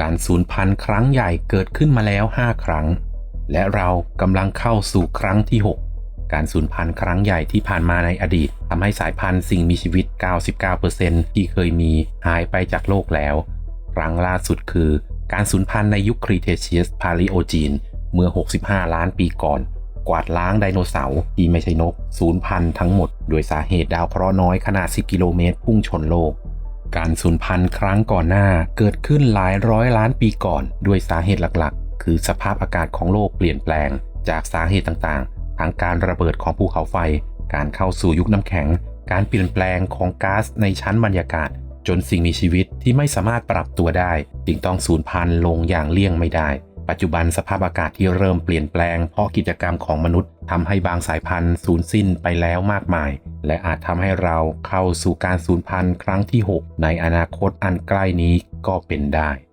การสูญพันธุ์ครั้งใหญ่เกิดขึ้นมาแล้ว 5 ครั้ง และเรากำลังเข้าสู่ครั้งที่ 6 การสูญพันธุ์ครั้งใหญ่ที่ผ่านมาในอดีตทำให้สายพันธุ์สิ่งมีชีวิต 99%ที่เคยมีหายไปจากโลกแล้ว ครั้งล่าสุดคือ การสูญพันธุ์ในยุคครีเทเชียสพาลิโอจีน เมื่อ 65 ล้านปีก่อนกวาดล้างไดโนเสาร์ที่ไม่ใช่นกสูญพันธุ์ทั้งหมด โดยสาเหตุดาวเคราะห์น้อยขนาด 10 กิโลเมตรพุ่งชนโลก การสูญพันธุ์ครั้งก่อนหน้าเกิดขึ้นหลายร้อยล้านปีก่อน ด้วยสาเหตุหลักๆ คือสภาพอากาศของโลกเปลี่ยนแปลง จากสาเหตุต่างๆ ทั้งการระเบิดของภูเขาไฟ การเข้าสู่ยุคน้ำแข็ง การเปลี่ยนแปลงของก๊าซในชั้นบรรยากาศ จนสิ่งมีชีวิตที่ไม่สามารถปรับตัวได้ จึงต้องสูญพันธุ์ลงอย่างเลี่ยงไม่ได้ ปัจจุบันสภาพอากาศที่เริ่มเปลี่ยนแปลงเพราะกิจกรรมของมนุษย์ทำให้บางสายพันธุ์สูญสิ้นไปแล้วมากมาย และอาจทำให้เราเข้าสู่การสูญพันธุ์ครั้งที่ 6 ในอนาคตอันใกล้นี้ก็เป็นได้